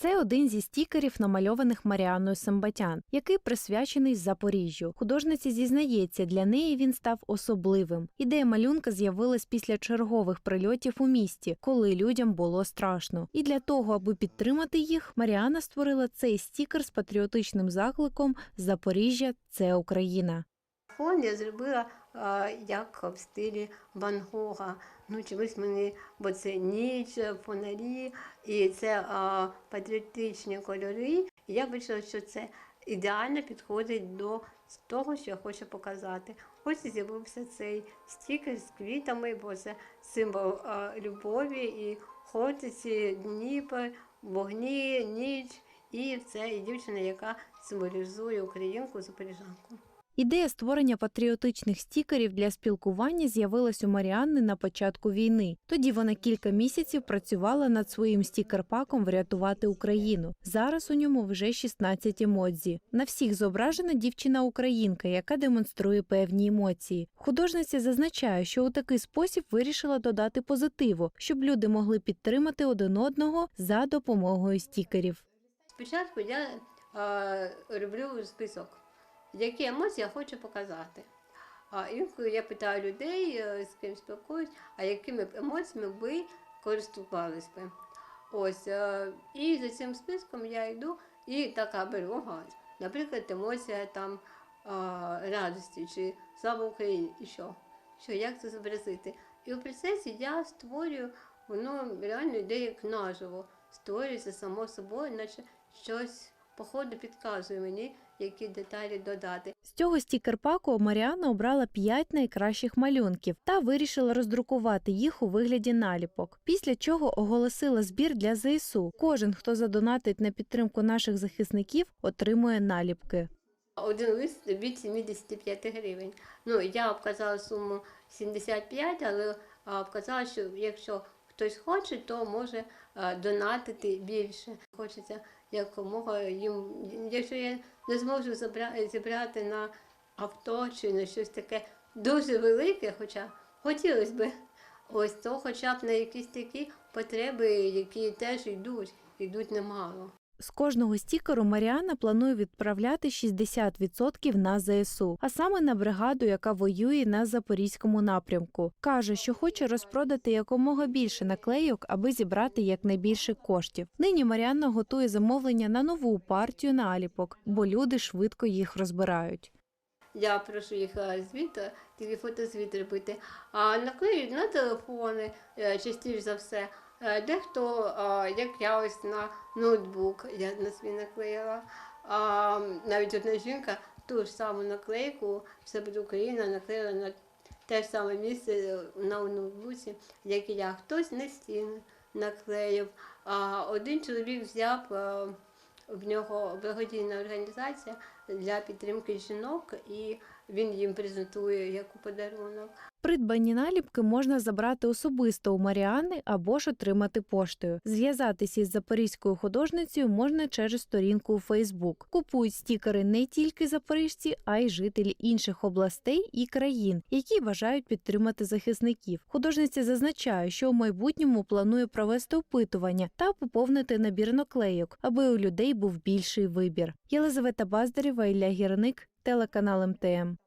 Це один зі стікерів, намальованих Маріаною Самбатян, який присвячений Запоріжжю. Художниця зізнається, для неї він став особливим. Ідея малюнка з'явилась після чергових прильотів у місті, коли людям було страшно. І для того, аби підтримати їх, Маріана створила цей стікер з патріотичним закликом Запоріжжя це Україна. Фон я зробила як в стилі Ван Гога. Ну, чомусь мені, бо це ніч, фонарі, і це а, патріотичні кольори. І я вирішила, що це ідеально підходить до того, що я хочу показати. Ось і з'явився цей стікер з квітами, бо це символ а, любові і хортиці, Дніпр, вогні, ніч. І це і дівчина, яка символізує українку, запоріжанку. Ідея створення патріотичних стікерів для спілкування з'явилась у Маріанни на початку війни. Тоді вона кілька місяців працювала над своїм стікер-паком Врятувати Україну. Зараз у ньому вже 16 емодзі. На всіх зображена дівчина-українка, яка демонструє певні емоції. Художниця зазначає, що у такий спосіб вирішила додати позитиву, щоб люди могли підтримати один одного за допомогою стікерів. Спочатку я е, роблю список, які емоції я хочу показати. А інколи я питаю людей, е, з ким спілкуюсь, а якими емоціями ви користувались би. Ось, е, і за цим списком я йду і така беру, наприклад, емоція там радості чи слава Україні, і що? Що, як це зобразити? І у процесі я створюю, воно реально йде як наживо, створюється само собою, наче щось по ходу підказує мені, які деталі додати. З цього стікер-паку Маріана обрала 5 найкращих малюнків та вирішила роздрукувати їх у вигляді наліпок. Після чого оголосила збір для ЗСУ. Кожен, хто задонатить на підтримку наших захисників, отримує наліпки. Один лист від 75 гривень. Ну, я вказала суму 75, але а, вказала, що якщо хтось хоче, то може донатити більше. Хочеться якомога їм. Якщо я не зможу зібрати на авто чи на щось таке дуже велике, хоча хотілося б, ось то хоча б на якісь такі потреби, які теж йдуть, йдуть немало. З кожного стікеру Маріана планує відправляти 60% на ЗСУ, а саме на бригаду, яка воює на запорізькому напрямку. Каже, що хоче розпродати якомога більше наклейок, аби зібрати якнайбільше коштів. Нині Маріанна готує замовлення на нову партію наліпок, бо люди швидко їх розбирають. Я прошу їх е, звіт, е, тільки фотозвіт робити. А наклеюють на телефони е, частіше за все. Е, Дехто, е, як я ось на ноутбук, я на свій наклеїла. Навіть одна жінка ту ж саму наклейку все буде Україна наклеїла на те ж саме місце е, на ноутбуці, як і я. Хтось на стіни наклеїв. А один чоловік взяв. в нього благодійна організація для підтримки жінок, і він їм презентує як у подарунок. Придбані наліпки можна забрати особисто у Маріани або ж отримати поштою. Зв'язатися із запорізькою художницею можна через сторінку у Фейсбук. Купують стікери не тільки запоріжці, а й жителі інших областей і країн, які бажають підтримати захисників. Художниця зазначає, що у майбутньому планує провести опитування та поповнити набір наклейок, аби у людей був більший вибір. Єлизавета Баздарєва, Ілля Гірник, телеканал МТМ.